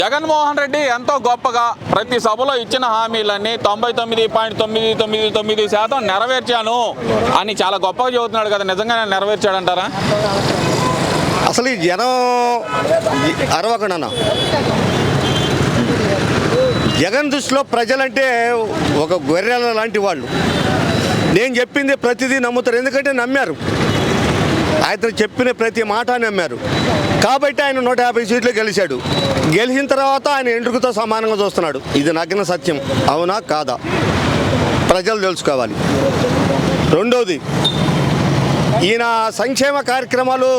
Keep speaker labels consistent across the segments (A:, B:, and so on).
A: జగన్మోహన్ రెడ్డి ఎంతో గొప్పగా ప్రతి సభలో ఇచ్చిన హామీలన్నీ తొంభై తొమ్మిది పాయింట్ తొమ్మిది తొమ్మిది తొమ్మిది శాతం నెరవేర్చాను అని చాలా గొప్పగా చెబుతున్నాడు కదా నిజంగానే నెరవేర్చాడంటారా?
B: అసలు ఈ జనం అరవకుండా జగన్ దృష్టిలో ప్రజలంటే ఒక గొర్రెల లాంటి వాళ్ళు. నేను చెప్పింది ప్రతిదీ నమ్ముతారు ఎందుకంటే నమ్మారు. ఆయన చెప్పిన ప్రతి మాట నమ్మారు. కాబట్టి ఆయన నూట యాభై సీట్లు గెలిచాడు. గెలిచిన తర్వాత ఆయన ఎండ్రుకుతో సమానంగా చూస్తున్నాడు. ఇది నగ్న సత్యం. అవునా? కాదా? ప్రజలు తెలుసుకోవాలి. రెండోది ఈయన సంక్షేమ కార్యక్రమాలు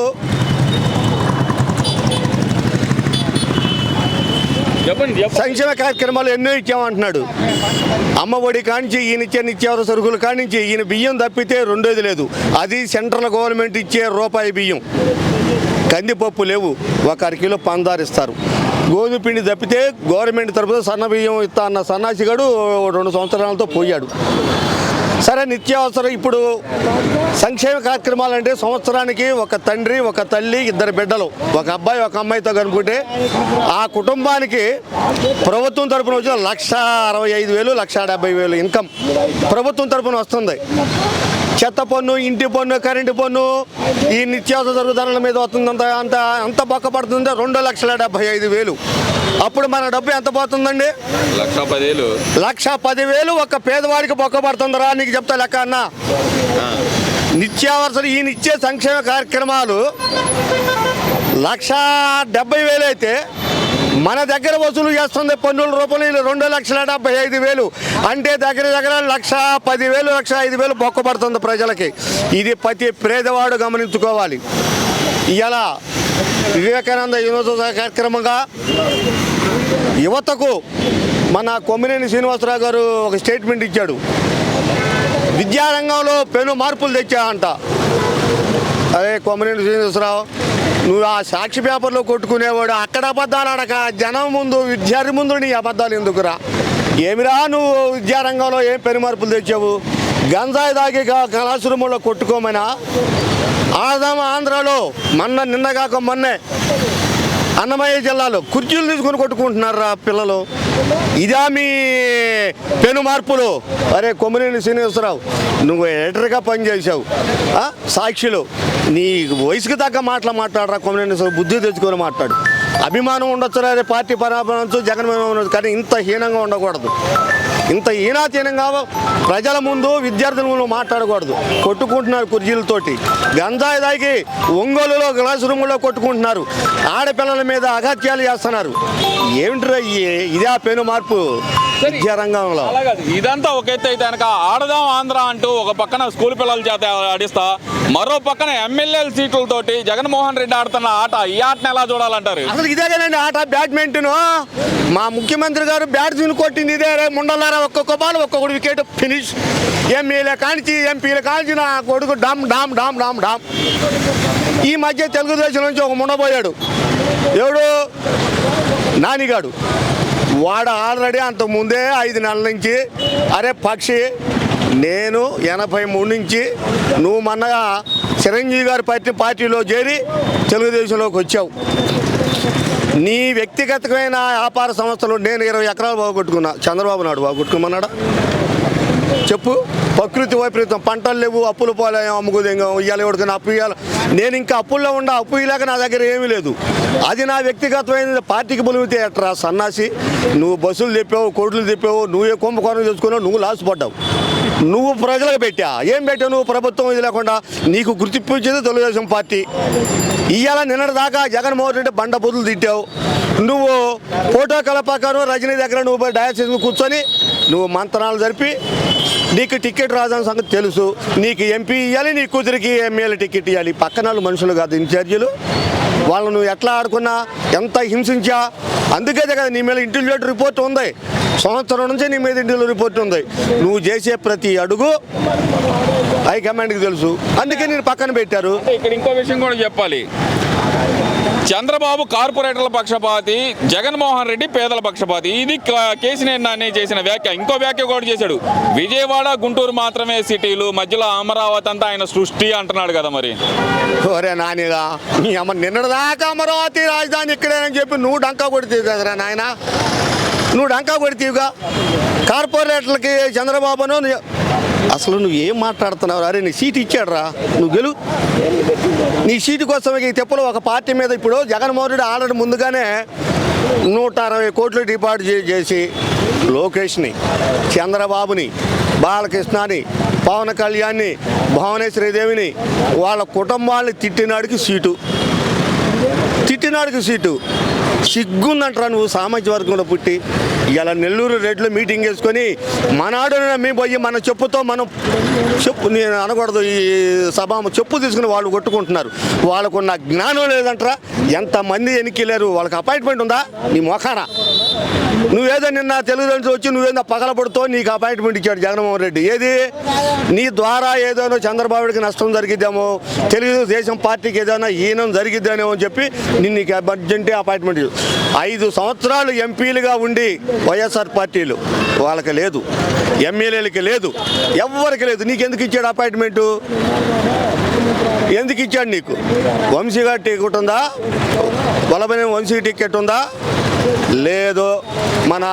B: సంక్షేమ కార్యక్రమాలు ఎన్నో ఇచ్చామంటున్నాడు. అమ్మ ఒడి కానించి ఈయన ఇచ్చే నిత్యావసర సరుకులు కానించి ఈయన బియ్యం తప్పితే రెండోది లేదు. అది సెంట్రల్ గవర్నమెంట్ ఇచ్చే రూపాయి బియ్యం. కందిపప్పు లేవు. ఒక అరకిలో పందారు ఇస్తారు గోధుమ పిండి తప్పితే గవర్నమెంట్ తరపున సన్న బియ్యం ఇస్తా అన్న సన్నాసిగాడు రెండు సంవత్సరాలతో పోయాడు. సరే నిత్యావసరం ఇప్పుడు సంక్షేమ కార్యక్రమాలు అంటే సంవత్సరానికి ఒక తండ్రి ఒక తల్లి ఇద్దరు బిడ్డలు ఒక అబ్బాయి ఒక అమ్మాయితో కనుక్కుంటే ఆ కుటుంబానికి ప్రభుత్వం తరపున వచ్చిన లక్ష అరవై ఐదు వేలు లక్ష డెబ్బై వేలు ఇన్కమ్ ప్రభుత్వం తరపున వస్తుంది. చెత్త పన్ను ఇంటి పన్ను కరెంటు పన్ను ఈ నిత్యావసర సరుకు మీద వస్తుంది అంత అంత ఎంత బొక్క పడుతుందో రెండు లక్షల డెబ్బై ఐదు వేలు. అప్పుడు మన డబ్బు ఎంత పోతుందండి?
A: లక్ష పదేలు
B: లక్ష పదివేలు ఒక పేదవాడికి బొక్క పడుతుందిరా నీకు చెప్తా లెక్క అన్న. నిత్యావసర ఈయన ఇచ్చే సంక్షేమ కార్యక్రమాలు లక్ష డెబ్బై వేలు అయితే మన దగ్గర వసూలు చేస్తుంది పన్నుల రూపాయలు రెండు లక్షల డెబ్బై ఐదు వేలు. అంటే దగ్గర దగ్గర లక్ష పదివేలు లక్ష ఐదు వేలు బొక్కపడుతుంది ప్రజలకి. ఇది ప్రతి పేదవాడు గమనించుకోవాలి. ఇలా వివేకానంద యూనివర్సిటీ కార్యక్రమంగా యువతకు మన కొమ్మినేని శ్రీనివాసరావు గారు ఒక స్టేట్మెంట్ ఇచ్చాడు. విద్యారంగంలో పెను మార్పులు తెచ్చాయంట. అదే కొమ్మినేని శ్రీనివాసరావు నువ్వు ఆ సాక్షి పేపర్లో కొట్టుకునేవాడు అక్కడ అబద్ధాలు అడక జనం ముందు విద్యార్థి ముందు నీ అబద్ధాలు ఎందుకురా? ఏమిరా నువ్వు విద్యారంగంలో ఏం పెనుమార్పులు తెచ్చావు? గంజాయి దాగి కళాశ్రమంలో కొట్టుకోమనా? ఆదామ ఆంధ్రలో మొన్న నిన్న కాక మొన్నే అన్నమయ్య జిల్లాలో కుర్చీలు తీసుకొని కొట్టుకుంటున్నారా పిల్లలు? ఇదా మీ పెను మార్పులు? అరే కొమ్మనేని శ్రీనివాసరావు నువ్వు ఎడిటర్గా పనిచేసావు సాక్షిలో. నీ వయసుకు తగ్గ మాటలు మాట్లాడరా కొమ్మనేని బుద్ధి తెచ్చుకొని మాట్లాడు. అభిమానం ఉండొచ్చు అదే పార్టీ పరాభవించు జగన్ ఉండొచ్చు కానీ ఇంత హీనంగా ఉండకూడదు. ఇంత హీనాతీనంగా ప్రజల ముందు విద్యార్థుల ముందు మాట్లాడకూడదు. కొట్టుకుంటున్నారు కుర్జీలతోటి గంజాయి దాగి ఒంగోలులో క్లాస్ రూములో కొట్టుకుంటున్నారు. ఆడపిల్లల మీద అగత్యాలు చేస్తున్నారు. ఏమిట్రా ఇదే ఆ పెను మార్పు? విద్యారంగంలో
A: ఇదంతా ఒక ఎత్తు అయితే కనుక ఆడదాం ఆంధ్ర అంటూ ఒక పక్కన స్కూల్ పిల్లల చేత ఆడిస్తా మరో పక్కన ఎమ్మెల్యేల సీట్లతోటి జగన్మోహన్ రెడ్డి ఆడుతున్న ఆట ఈ ఆటను ఎలా చూడాలంటారు?
B: అసలు ఇదే కదండి ఆట బ్యాడ్మింటన్. మా ముఖ్యమంత్రి గారు బ్యాట్స్మెన్ కొట్టింది ఇదే ముండలారా ఒక్కొక్క బాల్ ఒక్కొక్కటి వికెట్ ఫినిష్. ఎమ్మెల్యే కానిచి ఎంపీలు కానిచి నా కొడుకు డామ్ డామ్ డామ్ డామ్ డామ్. ఈ మధ్య తెలుగుదేశం నుంచి ఒక ముండబోయాడు. ఎవడు? నానిగాడు. వాడు ఆల్రెడీ అంత ముందే ఐదు నెలల నుంచి అరే పక్షి నేను ఎనభై మూడు నుంచి నువ్వు మొన్నగా చిరంజీవి గారి పార్టీ పార్టీలో చేరి తెలుగుదేశంలోకి వచ్చావు. నీ వ్యక్తిగతమైన వ్యాపార సంస్థలు నేను ఇరవై ఎకరాలు బాగొట్టుకున్నా చంద్రబాబు నాయుడు బాగొట్టుకోమన్నాడా చెప్పు. ప్రకృతి వైపరీతం పంటలు లేవు అప్పులు పోలే అమ్ముకుదేంగం ఇవ్వాలి ఎవడికైనా అప్పు ఇవ్వాలి నేను ఇంకా అప్పుల్లో ఉండ అప్పు ఇలాగ నా దగ్గర ఏమీ లేదు. అది నా వ్యక్తిగతమైన పార్టీకి బలిమితే ఎట్రా సన్నాసి. నువ్వు బస్సులు తెప్పావు కోట్లు తెప్పావు నువ్వే కుంభకోణం చేసుకున్నావు నువ్వు లాస్ పడ్డావు. నువ్వు ప్రజలకు పెట్టా. ఏం పెట్టావు నువ్వు? ప్రభుత్వం ఇది లేకుండా నీకు గుర్తింపు ఇచ్చేది తెలుగుదేశం పార్టీ. ఇవాళ నిన్నటి దాకా జగన్మోహన్ రెడ్డి బండ బుద్ధులు తిట్టావు. నువ్వు ఫోటో కలపాకను రజనీ దగ్గర నువ్వు పోయి డయాసిస్ కూర్చొని నువ్వు మంత్రాలు జరిపి నీకు టికెట్ రాదని సంగతి తెలుసు. నీకు ఎంపీ ఇవ్వాలి నీ కూతురికి ఎమ్మెల్యే టికెట్ ఇవ్వాలి పక్కన వాళ్ళు మనుషులు కాదు ఇన్ఛార్జీలు. వాళ్ళు నువ్వు ఎట్లా ఆడుకున్నా ఎంత హింసించా అందుకే కదా నీ మీద ఇంటెలిజెంట్ రిపోర్ట్ ఉంది. సంవత్సరం నుంచి నీ మీద ఇంటెలిజెంట్ రిపోర్ట్ ఉంది. నువ్వు చేసే ప్రతి అడుగు హైకమాండ్కి తెలుసు. అందుకే నేను పక్కన పెట్టారు.
A: ఇక్కడ ఇంకో విషయం కూడా చెప్పాలి. చంద్రబాబు కార్పొరేటర్ల పక్షపాతి జగన్మోహన్ రెడ్డి పేదల పక్షపాతి. ఇది క- నాన్నే నాని చేసిన వ్యాఖ్య. ఇంకో వ్యాఖ్య కూడా చేశాడు. విజయవాడ గుంటూరు మాత్రమే సిటీలు మధ్యలో అమరావతి అంతా ఆయన సృష్టి అంటున్నాడు కదా మరి.
B: ఒరే నానిరా నీ అమ్మ నిన్నటిదాకా అమరావతి రాజధాని ఇక్కడేనని చెప్పి నువ్వు డంకా కొడితే కదరా నాయన. నువ్వు డంకా కొడితేవిగా కార్పొరేటర్లకి చంద్రబాబును అసలు నువ్వు ఏం మాట్లాడుతున్నావు అరే నీ సీట్ ఇచ్చాడురా. నువ్వు గెలు. నీ సీటు కోసం ఈ తెప్పలో ఒక పార్టీ మీద ఇప్పుడు జగన్మోహన్ రెడ్డి ఆల్రెడీ ముందుగానే నూట అరవై కోట్లు డిపాజిట్ చేసి లోకేష్ని చంద్రబాబుని బాలకృష్ణని పవన్ కళ్యాణ్ని భువనేశ్వరి దేవిని వాళ్ళ కుటుంబాన్ని తిట్టినాడికి సీటు. తిట్టినాడికి సీటు. సిగ్గుందంటారా నువ్వు సామాజిక వర్గంలో పుట్టి? ఇలా నెల్లూరు రెడ్లో మీటింగ్ వేసుకొని మనాడు మేము పోయి మన చెప్పుతో మనం చెప్పు నేను అనకూడదు ఈ సభ చెప్పు తీసుకుని వాళ్ళు కొట్టుకుంటున్నారు. వాళ్ళకున్న జ్ఞానం లేదంటారా? ఎంతమంది ఎన్నికెళ్ళారు వాళ్ళకి అపాయింట్మెంట్ ఉందా? నీ మొఖానా. నువ్వేదో నిన్న తెలుగుదేశం వచ్చి నువ్వేదో పగలబడుతో నీకు అపాయింట్మెంట్ ఇచ్చాడు జగన్మోహన్ రెడ్డి. ఏది? నీ ద్వారా ఏదైనా చంద్రబాబుడికి నష్టం జరిగిద్దామో తెలుగుదేశం పార్టీకి ఏదైనా ఈనం జరిగిద్దామో అని చెప్పి నిన్ను నీకు అర్జెంటే అపాయింట్మెంట్ ఐదు సంవత్సరాలు ఎంపీలుగా ఉండి వైఎస్ఆర్ పార్టీలు. వాళ్ళకి లేదు. ఎమ్మెల్యేలకి లేదు. ఎవరికి లేదు. నీకెందుకు ఇచ్చాడు అపాయింట్మెంటు ఎందుకు ఇచ్చాడు నీకు? వంశీగా టికెట్ ఉందా? బలమైన వంశీ టికెట్ ఉందా? లేదు మన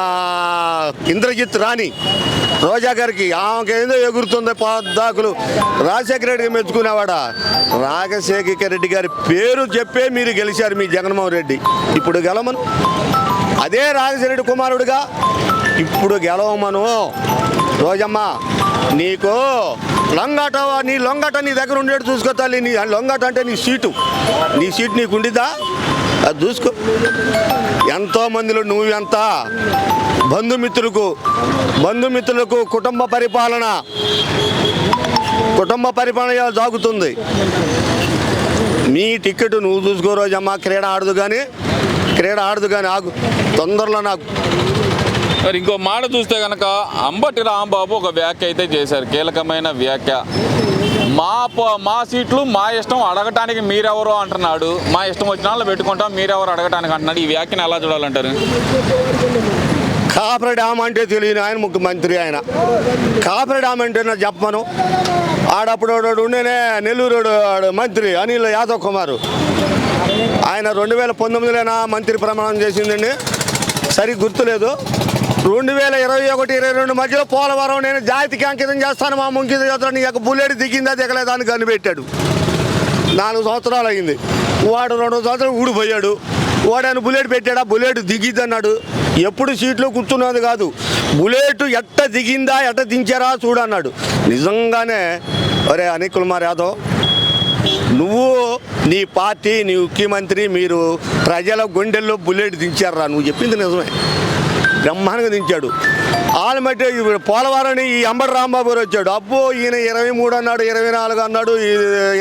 B: ఇంద్రజిత్ రాణి రోజా గారికి ఆమెకేందో ఎగురుతుంది పద్దాకులు రాజశేఖర రెడ్డికి మెచ్చుకునేవాడా? రాజశేఖర రెడ్డి గారి పేరు చెప్పే మీరు గెలిచారు మీ జగన్మోహన్ రెడ్డి. ఇప్పుడు గెలమను అదే రాజశేఖర రెడ్డి కుమారుడుగా. ఇప్పుడు గెలవమను. రోజమ్మ నీకు లొంగట నీ లొంగట నీ దగ్గర ఉండేట్టు చూసుకో తల్లి. నీ లొంగట అంటే నీ సీటు. నీ సీట్ నీకు ఉండిద్దా అది చూసుకో. ఎంతో మందిలో నువ్వు ఎంత? బంధుమిత్రులకు బంధుమిత్రులకు కుటుంబ పరిపాలన కుటుంబ పరిపాలన సాగుతుంది నీ టికెట్ నువ్వు చూసుకో రోజమ్మా క్రీడ ఆడదు కానీ క్రీడ ఆడదు కానీ ఆగు. తొందరలో నాకు
A: మరి ఇంకో మాట చూస్తే కనుక అంబటి రాంబాబు ఒక వ్యాఖ్య అయితే చేశారు. కీలకమైన వ్యాఖ్య. మా ప- మా సీట్లు మా ఇష్టం అడగటానికి మీరెవరో అంటున్నాడు. మా ఇష్టం వచ్చిన వాళ్ళు పెట్టుకుంటాం మీరెవరు అడగటానికి అంటున్నాడు. ఈ వ్యాఖ్యను ఎలా చూడాలంటారు?
B: కాపర డ్యామ్ అంటే తెలియని ఆయన ముఖ్యమంత్రి ఆయన. కాపర డ్యామ్ అంటే నా చెప్పను. ఆడప్పుడు ఉండేనే నెల్లూరు వాడు మంత్రి అనిల్ యాదవ్ కుమార్. ఆయన రెండు వేల పంతొమ్మిదిలోనా మంత్రి ప్రమాణం చేసిందండి. సరి గుర్తులేదు. రెండు వేల ఇరవై ఒకటి ఇరవై రెండు మధ్యలో పోలవరం నేను జాతికి అంకితం చేస్తాను. మా ముంకిత చేస్తాను నీ యొక్క బుల్లెట్ దిగిందా దిగలేదా అని కనిపెట్టాడు నాలుగు సంవత్సరాలు అయింది. వాడు రెండు సంవత్సరాలు ఊడిపోయాడు. వాడు ఆయన బుల్లెట్ పెట్టాడా? బుల్లెట్ దిగిద్ది అన్నాడు ఎప్పుడు సీట్లో కూర్చున్నది కాదు. బుల్లెట్ ఎట్ట దిగిందా ఎట్ట దించారా చూడన్నాడు. నిజంగానే అరే అనిల్ కుమార్ యాదవ్ నువ్వు నీ పార్టీ నీ ముఖ్యమంత్రి మీరు ప్రజల గుండెల్లో బుల్లెట్ దించారా నువ్వు చెప్పింది నిజమే. బ్రహ్మాండంగా దించాడు. ఆల్మట్టి పోలవరాన్ని ఈ అంబటి రాంబాబు గారు వచ్చాడు. అబ్బో ఈయన ఇరవై మూడు అన్నాడు ఇరవై నాలుగు అన్నాడు ఈ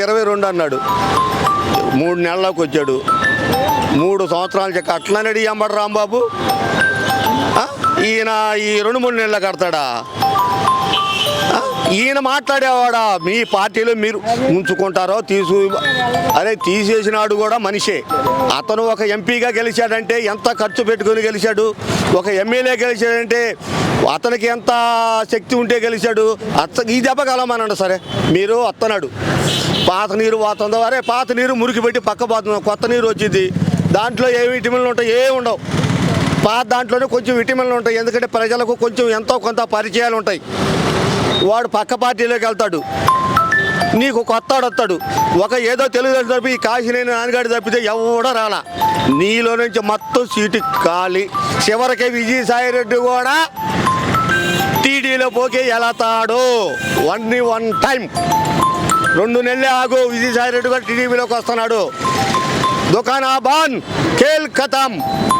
B: ఇరవై రెండు అన్నాడు. మూడు నెలలకు వచ్చాడు. మూడు సంవత్సరాల చెక్క అట్లన్నాడు ఈ అంబటి రాంబాబు. ఈయన ఈ రెండు మూడు నెలలు కడతాడా? ఈయన మాట్లాడేవాడా? మీ పార్టీలో మీరు ఉంచుకుంటారో తీసు అరే తీసేసినాడు కూడా మనిషే. అతను ఒక ఎంపీగా గెలిచాడంటే ఎంత ఖర్చు పెట్టుకుని గెలిచాడు? ఒక ఎమ్మెల్యే గెలిచాడంటే అతనికి ఎంత శక్తి ఉంటే గెలిచాడు? అత్త ఈ దెబ్బకాలమనండి సరే. మీరు అత్తనాడు. పాత నీరు పోతుందో? అరే పాత నీరు మురికి పెట్టి పక్క పోతుంది? కొత్త నీరు వచ్చింది. దాంట్లో ఏ విటమిన్లు ఉంటాయి? ఏ ఉండవు. పాత దాంట్లోనే కొంచెం విటమిన్లు ఉంటాయి. ఎందుకంటే ప్రజలకు కొంచెం ఎంతో కొంత పరిచయాలు ఉంటాయి. వాడు పక్క పార్టీలోకి వెళ్తాడు. నీకు కొత్తాడు వస్తాడు. ఒక ఏదో తెలుగుదేశం తప్పి ఈ కాశీనేని నాన్నగాడు తప్పితే ఎవడో రాలా. నీలో నుంచి మొత్తం సీటు ఖాళీ. చివరికి విజయసాయిరెడ్డి కూడా టీడీలో పోకే వెళతాడు వన్ వన్ టైం రెండు నెలలే ఆగు. విజయసాయిరెడ్డి కూడా టీడీపీలోకి వస్తున్నాడు. దుకాణా బాన్ ఖేల్